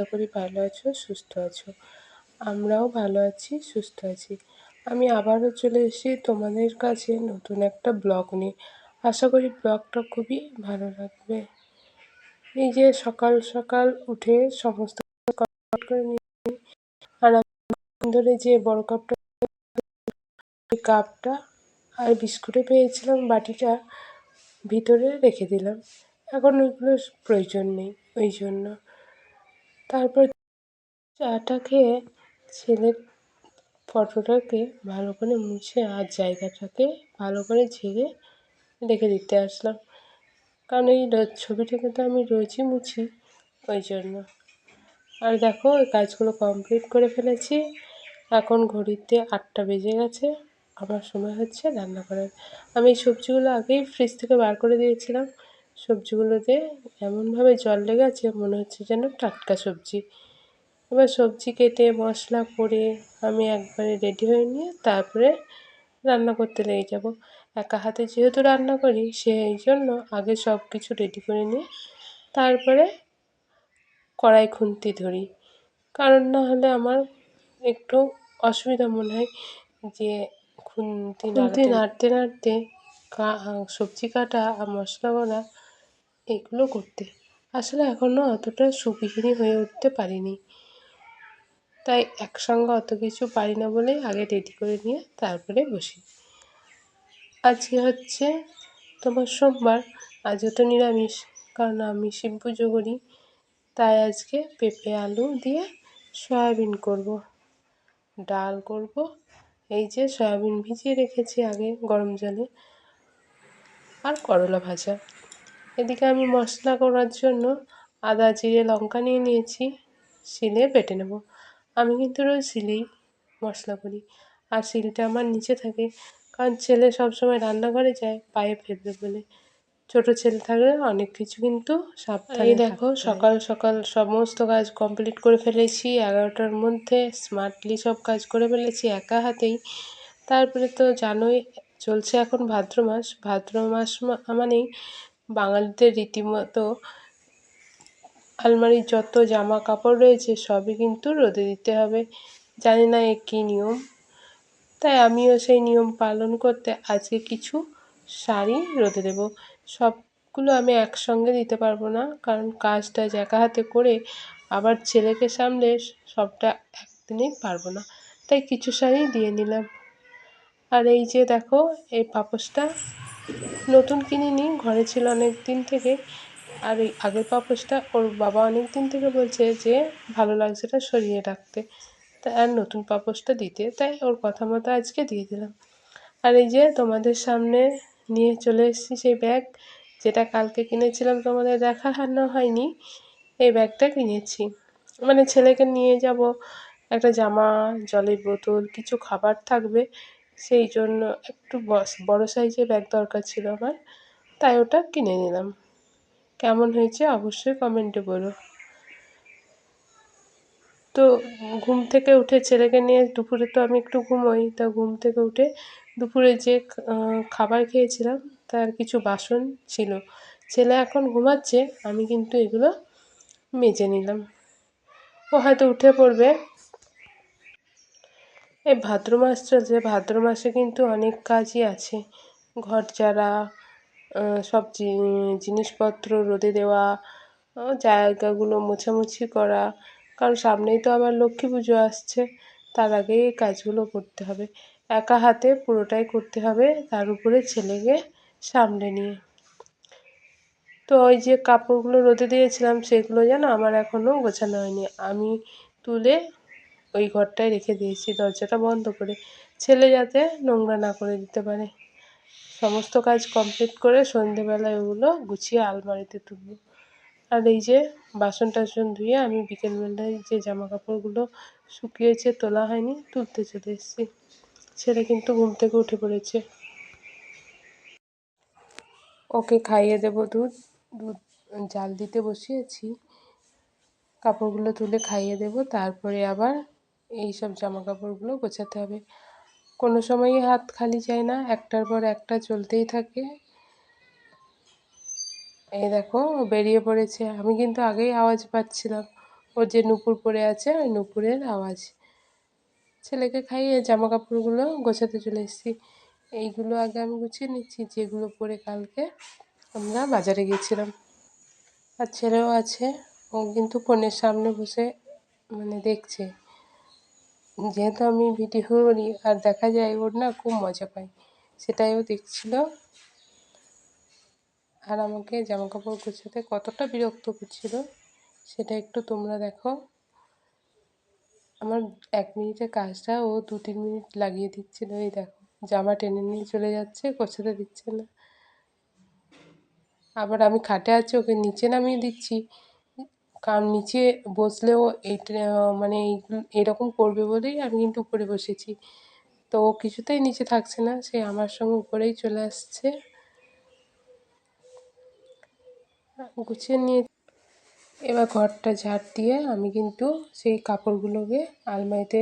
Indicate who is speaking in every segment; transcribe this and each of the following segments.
Speaker 1: আশা করি ভালো আছো, সুস্থ আছো। আমরাও ভালো আছি, সুস্থ আছি। আমি আবারও চলে এসেছি তোমাদের কাছে নতুন একটা ব্লগ নিয়ে। আশা করি ব্লগটা খুবই ভালো লাগবে। এই যে সকাল সকাল উঠে সমস্ত করে নিয়ে আর ধরে যে বড় কাপটা কাপটা আর বিস্কুটে পেয়েছিলাম, বাটিটা ভিতরে রেখে দিলাম। এখন ওইগুলো প্রয়োজন নেই, ওই জন্য। তারপর চাটা খেয়ে ছেলের ফটোটাকে ভালো করে মুছে আর জায়গাটাকে ভালো করে ঝেড়ে রেখে দিতে আসলাম। কারণ এই ছবিটাকে তো আমি রোজই মুছি ওই জন্য। আর দেখো, ওই কাজগুলো কমপ্লিট করে ফেলেছি। এখন ঘড়িতে আটটা বেজে গেছে। আমার সময় হচ্ছে রান্না করার। আমি এই সবজিগুলো আগেই ফ্রিজ থেকে বার করে দিয়েছিলাম। সবজিগুলোতে এমনভাবে জল লেগে আছে মনে হচ্ছে যেন টাটকা সবজি। এবার সবজি কেটে মশলা করে আমি একবারে রেডি হয়ে নিয়ে তারপরে রান্না করতে লেগে যাব। একা হাতে যেহেতু রান্না করি সেই জন্য আগে সব কিছু রেডি করে নিয়ে তারপরে কড়াই খুন্তি ধরি। কারণ না হলে আমার একটু অসুবিধা মনে হয় যে খুন্তি নাড়তে নাড়তে নাড়তে সবজি কাটা আর মশলা বানা এগুলো করতে। আসলে এখনও অতটা সুবিহিনী হয়ে উঠতে পারিনি। তাই একসঙ্গে অত কিছু পারি না বলেই আগে রেডি করে নিয়ে তারপরে বসি। আজকে হচ্ছে তোমার সোমবার আজও তো নিরামিষ, কারণ আমি শিব পুজো করি। তাই আজকে পেঁপে, আলু দিয়ে সয়াবিন করব। ডাল করব। এই যে সয়াবিন ভিজিয়ে রেখেছি আগে গরম জলে। আর করলা ভাজা। এদিকে আমি মশলা করার জন্য আদা জিরে লঙ্কা নিয়ে নিয়েছি। শিলে বেটে নেব। আমি কিন্তু রোজ শিলেই মশলা করি। আর শিলটা আমার নিচে থাকে। কারণ ছেলে সবসময় রান্নাঘরে যায় পায়ে ফেলবে বলে। ছোট ছেলে থাকলে অনেক কিছু কিন্তু সাবধানে দেখো সকাল সকাল সমস্ত কাজ কমপ্লিট করে ফেলেছি। এগারোটার মধ্যে স্মার্টলি সব কাজ করে ফেলেছি একা হাতেই। তারপরে তো জানোই চলছে এখন ভাদ্র মাস। ভাদ্র মাস মানেই বাঙালিদের রীতিমতো আলমারির যত জামা কাপড় রয়েছে, সবই কিন্তু রোদে দিতে হবে। জানি না এ কী নিয়ম। তাই আমিও সেই নিয়ম পালন করতে আজকে কিছু শাড়ি রোদে দেবো। সবগুলো আমি একসঙ্গে দিতে পারব না, কারণ কাজটা একা হাতে করে আবার ছেলেকে সামলে সবটা একদিনেই পারব না। তাই কিছু শাড়ি দিয়ে নিলাম। আর এই যে দেখো, এই পাপোশটা নতুন কিনিনি ঘরে ছিল অনেক দিন থেকে। আর এই আগের পাপোশটা ওর বাবা অনেক দিন থেকে বলছে যে, ভালো লাগছে এটা সরিয়ে রাখতে। তা আর নতুন পাপোশটা দিতে, তাই ওর কথা মতো আজকে দিয়ে দিলাম। আর এই যে তোমাদের সামনে নিয়ে চলে এসেছি সেই ব্যাগ, যেটা কালকে কিনেছিলাম, তোমাদের দেখানো হয়নি, এই ব্যাগটা কিনেছি। মানে ছেলেকে নিয়ে যাব, একটা জামা, জলের বোতল, কিছু খাবার থাকবে সেই জন্য একটু বড় সাইজের ব্যাগ দরকার ছিল আমার, তাই ওটা কিনে নিলাম। কেমন হয়েছে অবশ্যই কমেন্টে বলো। তো ঘুম থেকে উঠে ছেলেকে নিয়ে দুপুরে তো আমি একটু ঘুমোই, তা ঘুম থেকে উঠে দুপুরে যে খাবার খেয়েছিলাম, তার কিছু বাসন ছিল। ছেলে এখন ঘুমাচ্ছে, আমি কিন্তু এগুলো মেজে নিলাম। ও হয়তো উঠে পড়বে। এই ভাদ্র মাস চলছে ভাদ্র মাসে কিন্তু অনেক কাজই আছে। ঘর ঝাড়া সব জিনিসপত্র রোদে দেওয়া জায়গাগুলো মোছামুছি করা। কারণ সামনেই তো আবার লক্ষ্মী পুজো আসছে, তার আগেই এই কাজগুলো করতে হবে। একা হাতে পুরোটাই করতে হবে, তার উপরে ছেলেকে সামলে নিয়ে। তো ওই যে কাপড়গুলো রোদে দিয়েছিলাম, সেগুলো যেন আমার এখনও গোছানো হয়নি। আমি তুলে ওই ঘরটায় রেখে দিয়েছি, দরজাটা বন্ধ করে। ছেলে যাতে নোংরা না করে দিতে পারে। সমস্ত কাজ কমপ্লিট করে সন্ধেবেলায় ওগুলো গুছিয়ে আলমারিতে তুলব। আর এই যে বাসন টাসন ধুয়ে আমি বিকেলবেলায় যে জামা কাপড়গুলো শুকিয়েছে তোলা হয়নি, তুলতে চলে এসেছি। ছেলে কিন্তু ঘুম থেকে উঠে পড়েছে। ওকে খাইয়ে দেব দুধ। দুধ, জাল দিতে বসিয়েছি। কাপড়গুলো তুলে খাইয়ে দেব, তারপরে আবার এই সব জামা কাপড়গুলো গোছাতে হবে। কোনো সময়ই হাত খালি যায় না, একটার পর একটা চলতেই থাকে। এই দেখো, ও বেরিয়ে পড়েছে। আমি কিন্তু আগেই আওয়াজ পাচ্ছিলাম। ওর যে নুপুর পরে আছে, ওই নুপুরের আওয়াজ। ছেলেকে খাইয়ে জামা কাপড়গুলো গোছাতে চলে এসেছি। এইগুলো আগে আমি গুছিয়ে নিচ্ছি, যেগুলো পরে কালকে আমরা বাজারে গিয়েছিলাম। আর ছেলেও আছে। ও কিন্তু ফোনের সামনে বসে মানে দেখছে। যেহেতু আমি ভিডিও করি আর দেখা যায় ওর না খুব মজা পায়, সেটাই ও দেখছিল। আর আমাকে জামা কাপড় গুছাতে কতটা বিরক্ত করছিল, সেটা একটু তোমরা দেখো। আমার এক মিনিটের কাজটা ও দু তিন মিনিট লাগিয়ে দিচ্ছিল, এই দেখো, জামা টেনে নিয়ে চলে যাচ্ছে, গোছাতে দিচ্ছে না। আবার আমি খাটে আছি, ওকে নিচে নামিয়ে দিচ্ছি। কারণ নিচে বসলেও এইটা মানে এরকম করবে বলেই আমি কিন্তু উপরে বসেছি। তো ও কিছুতেই নিচে থাকছে না, সে আমার সঙ্গে উপরেই চলে আসছে। গুছিয়ে নিয়ে এবার ঘরটা ঝাড় দিয়ে আমি কিন্তু সেই কাপড়গুলোকে আলমারিতে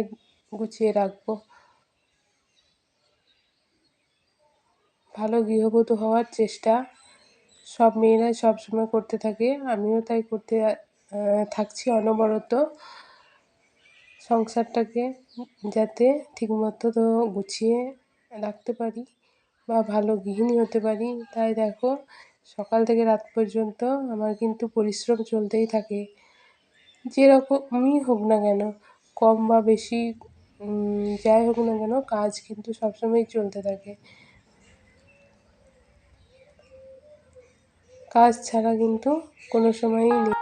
Speaker 1: গুছিয়ে রাখব। ভালো গৃহবধূ হওয়ার চেষ্টা, সব মেয়েরাই সবসময় করতে থাকে, আমিও তাই করতে থাকছি অনবরত সংসারটাকে যাতে ঠিকমতো তো গুছিয়ে রাখতে পারি বা ভালো গৃহিণী হতে পারি। তাই দেখো, সকাল থেকে রাত পর্যন্ত আমার কিন্তু পরিশ্রম চলতেই থাকে। যেরকমই হোক না কেন, কম বা বেশি যাই হোক না কেন, কাজ কিন্তু সবসময়ই চলতে থাকে। কাজ ছাড়া কিন্তু কোনো সময়ই নেই।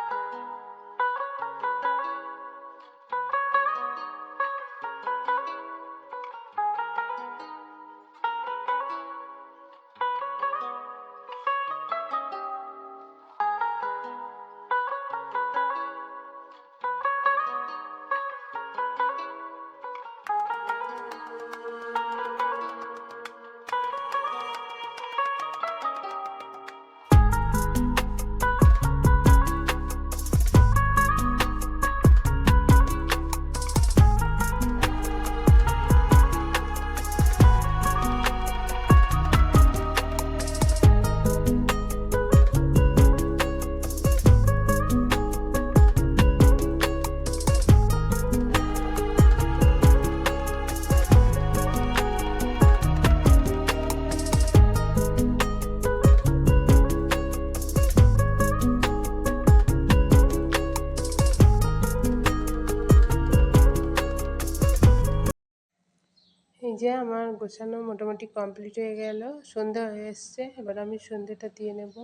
Speaker 1: যে আমার গোছানো মোটামুটি কমপ্লিট হয়ে গেল, সন্ধে হয়ে এসছে, এবার আমি সন্ধেটা দিয়ে নেব।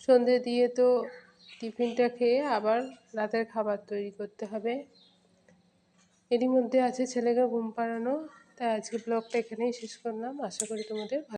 Speaker 1: সন্ধে দিয়ে তো টিফিনটা খেয়ে আবার রাতের খাবার তৈরি করতে হবে। এরই মধ্যে আছে ছেলেকে ঘুম পাড়ানো, তাই আজকে ব্লগটা এখানেই শেষ করলাম। আশা করি তোমাদের